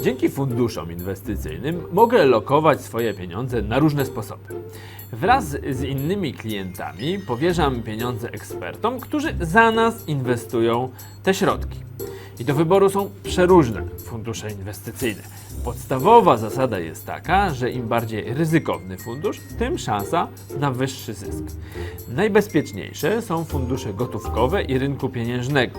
Dzięki funduszom inwestycyjnym mogę lokować swoje pieniądze na różne sposoby. Wraz z innymi klientami powierzam pieniądze ekspertom, którzy za nas inwestują te środki. I do wyboru są przeróżne fundusze inwestycyjne. Podstawowa zasada jest taka, że im bardziej ryzykowny fundusz, tym szansa na wyższy zysk. Najbezpieczniejsze są fundusze gotówkowe i rynku pieniężnego.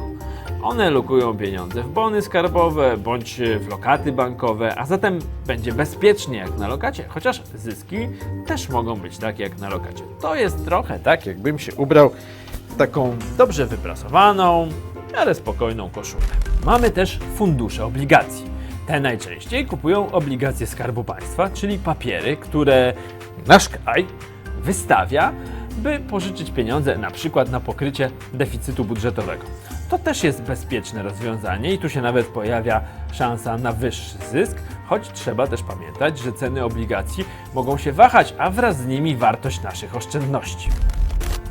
One lokują pieniądze w bony skarbowe bądź w lokaty bankowe, a zatem będzie bezpiecznie jak na lokacie, chociaż zyski też mogą być takie jak na lokacie. To jest trochę tak, jakbym się ubrał w taką dobrze wyprasowaną, ale spokojną koszulę. Mamy też fundusze obligacji. Te najczęściej kupują obligacje Skarbu Państwa, czyli papiery, które nasz kraj wystawia, by pożyczyć pieniądze na przykład na pokrycie deficytu budżetowego. To też jest bezpieczne rozwiązanie i tu się nawet pojawia szansa na wyższy zysk, choć trzeba też pamiętać, że ceny obligacji mogą się wahać, a wraz z nimi wartość naszych oszczędności.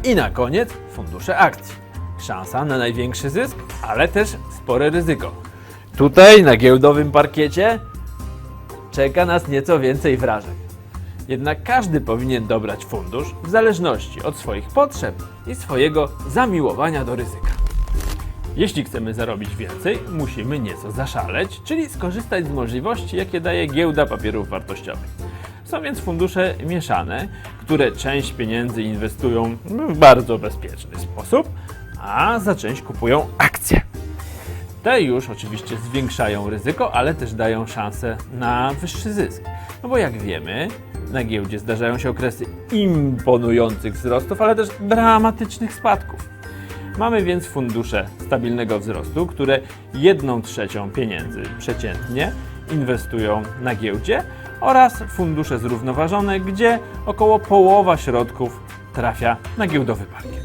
I na koniec fundusze akcji. Szansa na największy zysk, ale też spore ryzyko. Tutaj na giełdowym parkiecie czeka nas nieco więcej wrażeń. Jednak każdy powinien dobrać fundusz w zależności od swoich potrzeb i swojego zamiłowania do ryzyka. Jeśli chcemy zarobić więcej, musimy nieco zaszaleć, czyli skorzystać z możliwości, jakie daje giełda papierów wartościowych. Są więc fundusze mieszane, które część pieniędzy inwestują w bardzo bezpieczny sposób, a za część kupują akcje. Te już oczywiście zwiększają ryzyko, ale też dają szansę na wyższy zysk. No bo jak wiemy, na giełdzie zdarzają się okresy imponujących wzrostów, ale też dramatycznych spadków. Mamy więc fundusze stabilnego wzrostu, które jedną trzecią pieniędzy przeciętnie inwestują na giełdzie oraz fundusze zrównoważone, gdzie około połowa środków trafia na giełdowy parkiet.